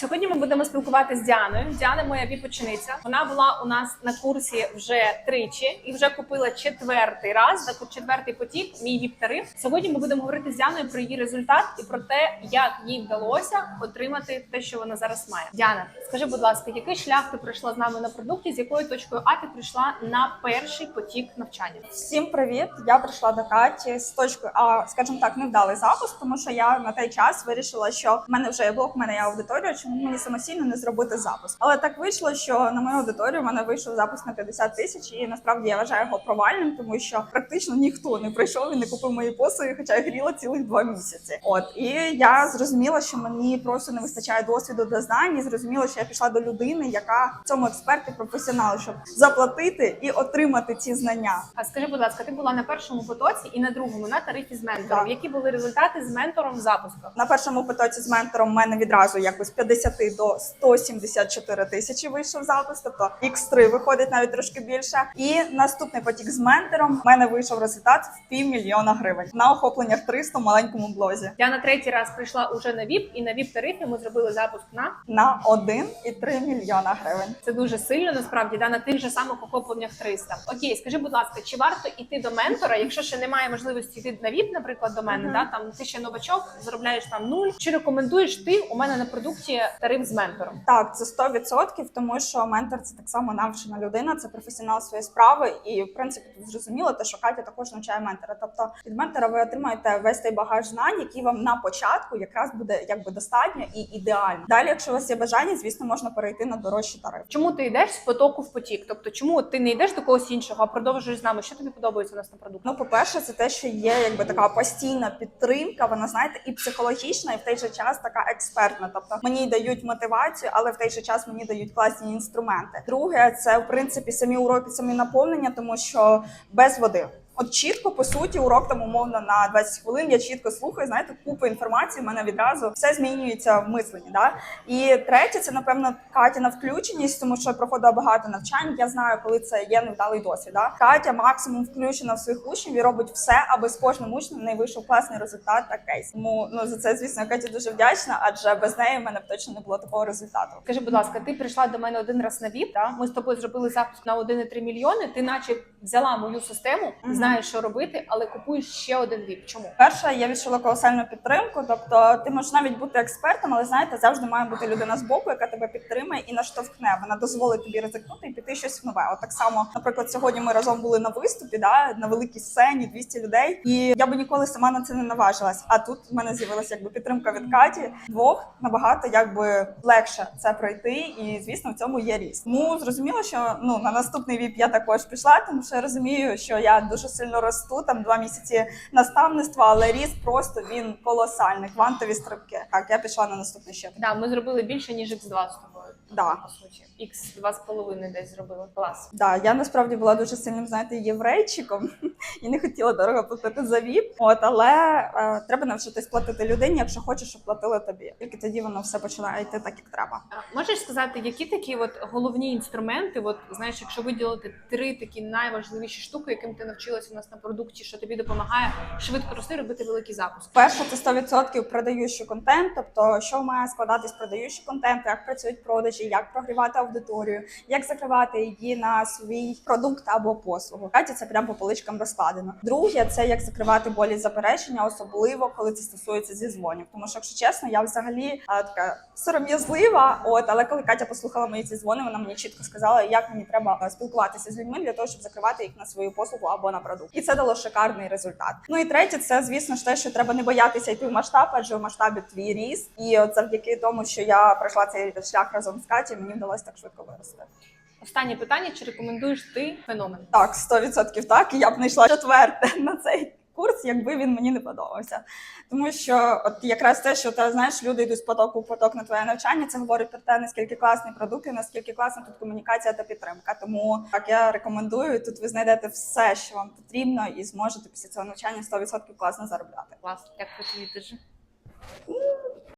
Сьогодні ми будемо спілкуватися з Діаною. Діана моя віп-учениця. Вона була у нас на курсі вже тричі і вже купила четвертий раз, так четвертий потік, мій віп-тариф. Сьогодні ми будемо говорити з Діаною про її результат і про те, як їй вдалося отримати те, що вона зараз має. Діана, скажи, будь ласка, який шлях ти пройшла з нами на продукті, з якою точкою А ти прийшла на перший потік навчання? Всім привіт! Я прийшла до Каті з точкою А, скажімо так, невдалий запуск, тому що я на той час вирішила, що в мене вже є блог, в мене є аудиторія, чому мені самостійно не зробити запуск. Але так вийшло, що на мою аудиторію в мене вийшов запуск на 50 тисяч, і насправді я вважаю його провальним, тому що практично ніхто не прийшов і не купив мої послуги, хоча я гріла цілих два місяці. От і я зрозуміла, що мені просто не вистачає досвіду та знань. і Зрозуміла, що я пішла до людини, яка в цьому експерті професіонал, щоб заплатити і отримати ці знання. А скажи, будь ласка, ти була на першому потоці і на другому на тарифі з ментором. Так. Які були результати з ментором запуску? На першому потоці з ментором в мене відразу якось 50 110 до 174 тисячі вийшов запис, тобто X3 виходить навіть трошки більше. І наступний потік з ментором в мене вийшов результат в півмільйона гривень на охоплення в 300 в маленькому блозі. Я на третій раз прийшла уже на VIP, і на vip тарифі ми зробили запуск на на 1,3 мільйона гривень. Це дуже сильно насправді да на тих же самих охопленнях 300. Окей, скажи, будь ласка, чи варто йти до ментора, якщо ще немає можливості йти на VIP, наприклад, до мене, mm -hmm. да там ти ще новачок, заробляєш там нуль. Чи рекомендуєш ти у мене на продукті тариф з ментором? Так, це 100%, тому що ментор це так само навчена людина, це професіонал своєї справи, і в принципі тут зрозуміло, те, що Катя також навчає ментора. Тобто від ментора ви отримаєте весь той багаж знань, який вам на початку якраз буде якби достатньо і ідеально. Далі, якщо у вас є бажання, звісно, можна перейти на дорожчий тариф. Чому ти йдеш з потоку в потік? Тобто, чому ти не йдеш до когось іншого, а продовжуєш з нами? Що тобі подобається у нас на продукті? Ну, по-перше, це те, що є якби така постійна підтримка. Вона знаєте, і психологічна, і в той же час така експертна. Тобто мені дають мотивацію, але в той же час мені дають класні інструменти. Друге, це в принципі самі уроки, самі наповнення, тому що без води. От чітко по суті, урок там умовно на 20 хвилин. Я чітко слухаю. Знаєте, купу інформації. в мене відразу все змінюється в мисленні. Да? І третє, це напевно Катіна включеність, тому що я проходила багато навчань. Я знаю, коли це є невдалий досвід. Да? Катя максимум включена в своїх учнів і робить все, аби з кожним учнем не вийшов класний результат та кейс. Тому ну за це, звісно, Каті дуже вдячна, адже без неї в мене б точно не було такого результату. Скажи, будь ласка, ти прийшла до мене один раз на ВІП, та? ми з тобою зробили запуск на 1,3 мільйони. Ти наче взяла мою систему, Мгм. Знаєш, що робити, але купуєш ще один ВІП. Чому? Перше, я відчула колосальну підтримку. Тобто, ти можеш навіть бути експертом, але знаєте, завжди має бути людина з боку, яка тебе підтримує і наштовхне. Вона дозволить тобі ризикнути і піти щось нове. От так само, наприклад, сьогодні ми разом були на виступі, да, на великій сцені, 200 людей, і я би ніколи сама на це не наважилась. А тут в мене з'явилася якби підтримка від Каті. Двох набагато якби легше це пройти, і звісно, в цьому є ріст. Тому зрозуміло, що ну на наступний віп я також пішла, тому що я розумію, що я дуже сильно росту. Там два місяці наставництва, але ріст просто він колосальний. Квантові стрибки. Так, я пішла на наступний ще. Да, ми зробили більше ніж X2 з тобою. Да. По суті, X 2,5 десь зробили. Клас. Да, я насправді була дуже сильним, знаєте, єврейчиком і не хотіла дорого платити за ВІП. От але е, треба навчитись платити людині, якщо хочеш, щоб платили тобі. Тільки тоді воно все починає йти так, як треба. А Можеш сказати, які такі от головні інструменти? От знаєш, якщо виділити три такі найважливіші штуки, яким ти навчилася у нас на продукті, що тобі допомагає швидко рости, робити великий запуск. Перше, це 100% продаючий контент, тобто що має складатись продаючий контент, як працюють продажі, як прогрівати аудиторію, як закривати її на свій продукт або послугу. Каті це прямо по поличкам розкладено. Друге, це як закривати болі заперечення, особливо коли це стосується зі дзвонів. Тому що, якщо чесно, я взагалі а, така сором'язлива. От але коли Катя послухала мої ці дзвони, вона мені чітко сказала, як мені треба е, спілкуватися з людьми для того, щоб закривати їх на свою послугу або на продукт. І це дало шикарний результат. Ну і третє, це звісно ж те, що треба не боятися йти в масштаб, адже в масштабі твій ріст. І от завдяки тому, що я пройшла цей шлях разом з Катю, мені вдалося так швидко вирости. Останнє питання: чи рекомендуєш ти феномен? Так, 100% так. І я б не йшла четверте на цей курс, якби він мені не подобався. Тому що, от якраз те, що ти знаєш, люди йдуть з потоку в поток на твоє навчання, це говорить про те, наскільки класний продукт і наскільки класна тут комунікація та підтримка. Тому так я рекомендую. Тут ви знайдете все, що вам потрібно, і зможете після цього навчання 100% класно заробляти. Клас, як тобі дуже.